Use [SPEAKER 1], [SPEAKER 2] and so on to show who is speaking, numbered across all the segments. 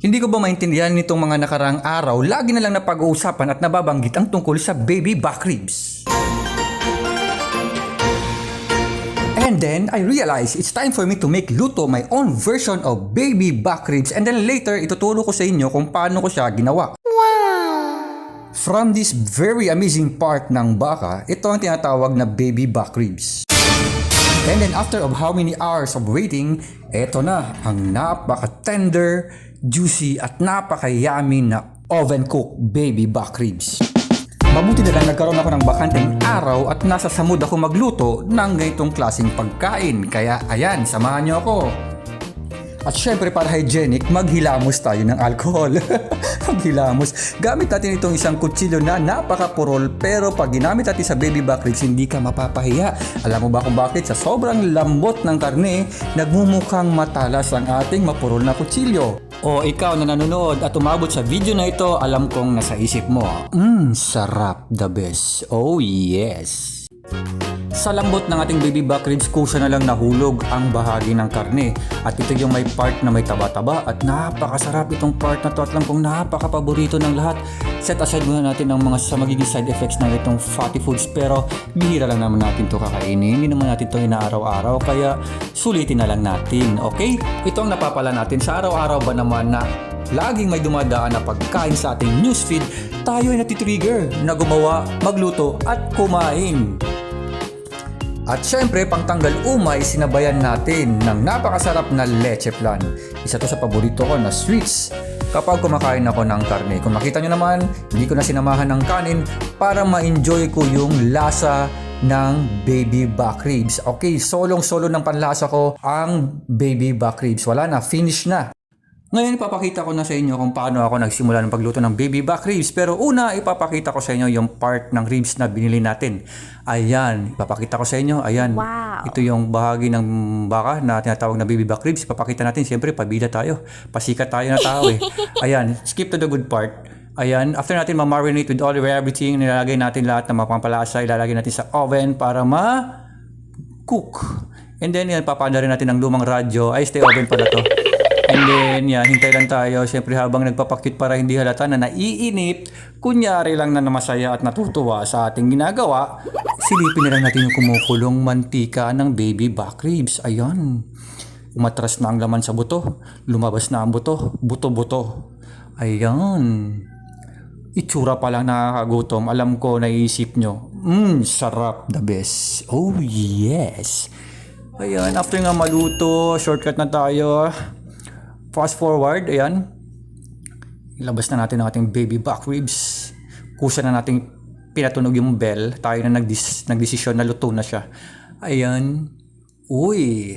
[SPEAKER 1] Hindi ko ba maintindihan nitong mga nakaraang araw, lagi na lang napag-uusapan at nababanggit ang tungkol sa baby back ribs. And then, I realized it's time for me to make luto my own version of baby back ribs and then later, ituturo ko sa inyo kung paano ko siya ginawa. From this very amazing part ng baka, ito ang tinatawag na baby back ribs. And then after of how many hours of waiting, eto na ang napaka-tender, juicy at napaka-yummy na oven-cooked baby back ribs. Mabuti na lang nagkaroon ako ng bakanteng araw at nasa samud ako magluto ng ganitong klaseng pagkain. Kaya ayan, samahan niyo ako. At syempre para hygienic, maghilamos tayo ng alcohol. maghilamos. Gamit natin itong isang kutsilyo na napaka-purol pero pag ginamit natin sa baby back ribs, hindi ka mapapahiya. Alam mo ba kung bakit? Sa sobrang lambot ng karne, nagmumukhang matalas ang ating mapurol na kutsilyo. O ikaw na nanonood at umabot sa video na ito, alam kong nasa isip mo. Mmm, sarap the best. Oh yes. Sa lambot ng ating baby back ribs, kusa na lang nahulog ang bahagi ng karne. At ito yung may part na may taba-taba at napakasarap itong part na to at lang kung napakapaborito ng lahat. Set aside muna natin ang mga sa magiging side effects ng itong fatty foods pero bihira lang naman natin to kakainin. Hindi naman natin to inaaraw-araw kaya sulitin na lang natin. Okay? Ito ang napapala natin sa araw-araw ba naman na laging may dumadaan na pagkain sa ating newsfeed, tayo ay natitrigger na gumawa, magluto at kumain. At syempre, pangtanggal umay, sinabayan natin ng napakasarap na leche flan. Isa to sa paborito ko na sweets kapag kumakain ako ng karne. Kung makita nyo naman, hindi ko na sinamahan ng kanin para ma-enjoy ko yung lasa ng baby back ribs. Okay, solong-solo ng panlasa ko ang baby back ribs. Wala na, finish na. Ngayon ipapakita ko na sa inyo kung paano ako nagsimula ng pagluto ng baby back ribs. Pero una, ipapakita ko sa inyo yung part ng ribs na binili natin. Ayan, ipapakita ko sa inyo. Ayan,
[SPEAKER 2] Wow.
[SPEAKER 1] ito yung bahagi ng baka na tinatawag na baby back ribs. Ipapakita natin, siyempre, pabida tayo. Pasikat tayo na tao eh. Ayan, skip to the good part. Ayan, after natin ma-marinate with olive oil, everything, nilalagay natin lahat ng mga pampalasa, ilalagay natin sa oven para ma cook. And then, yan, papanda rin natin ng lumang radyo. Ay, stay oven pala to. And then, yan, hintay lang tayo. Siyempre, habang nagpapakit para hindi halata na naiinip, kunyari lang na namasaya at natutuwa sa ating ginagawa, silipin na lang natin yung kumukulong mantika ng baby back ribs. Ayan. Umatras na ang laman sa buto. Lumabas na ang buto. Buto-buto. Ayan. Itsura pa lang nakakagutom. Alam ko, naiisip nyo. Mmm, sarap. The best. Oh, yes. Ayan, after nga maluto, shortcut na tayo. Fast forward, ayan. Ilabas na natin ang ating baby back ribs. Kusa na nating pinatunog yung bell. Tayo na nagdis nagdesisyon na luto na siya. Ayan. Uy.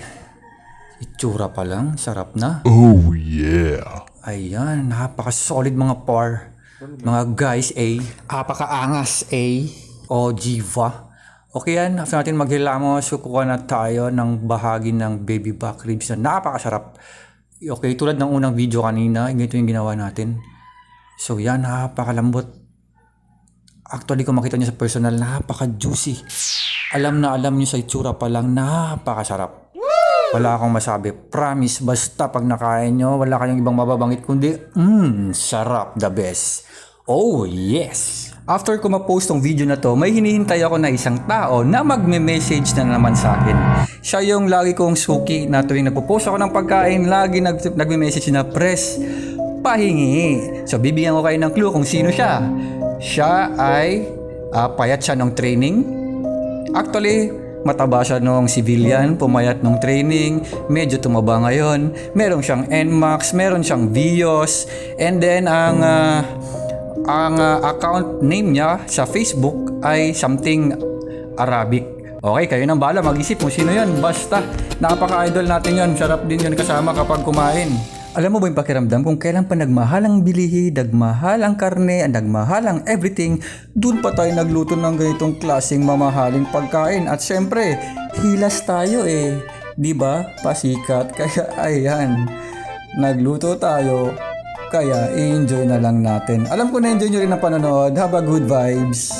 [SPEAKER 1] Itsura pa lang. Sarap na.
[SPEAKER 3] Oh yeah.
[SPEAKER 1] Ayan, napaka-solid mga par. Mga guys, A. Napaka-angas, A. O, Jiva. Okay yan, after natin maghilamos, kukuha na tayo ng bahagi ng baby back ribs na napakasarap. Okay, tulad ng unang video kanina, ganito yung ginawa natin. So yan, napakalambot. Actually, kung makita nyo sa personal, napaka-juicy. Alam na alam nyo sa itsura pa lang, napakasarap. Wala akong masabi. Promise, basta pag nakain nyo, wala kayong ibang mababanggit kundi, mmm, sarap, the best. Oh, yes! After ko ma-post tong video na to, may hinihintay ako na isang tao na magme-message na naman sa akin. Siya yung lagi kong suki na tuwing nagpo-post ako ng pagkain, lagi nag nagme-message na press pahingi. So, bibigyan ko kayo ng clue kung sino siya. Siya ay ah, payat siya ng training, Actually, mataba siya nung civilian, pumayat nung training, medyo tumaba ngayon. Meron siyang NMAX, meron siyang Vios, and then ang ah, ang ah, account name niya sa Facebook ay something Arabic. Okay, kayo nang bala, mag-isip kung sino yan. Basta, napaka-idol natin yan. Sarap din yan kasama kapag kumain. Alam mo ba yung pakiramdam kung kailan pa nagmahal ang bilihi, nagmahal ang karne, nagmahal ang everything, dun pa tayo nagluto ng ganitong klaseng mamahaling pagkain. At syempre, hilas tayo eh. 'Di ba? Pasikat. Kaya ayan, nagluto tayo. Kaya i-enjoy na lang natin. Alam ko na enjoy nyo rin ang panonood. Have a good vibes.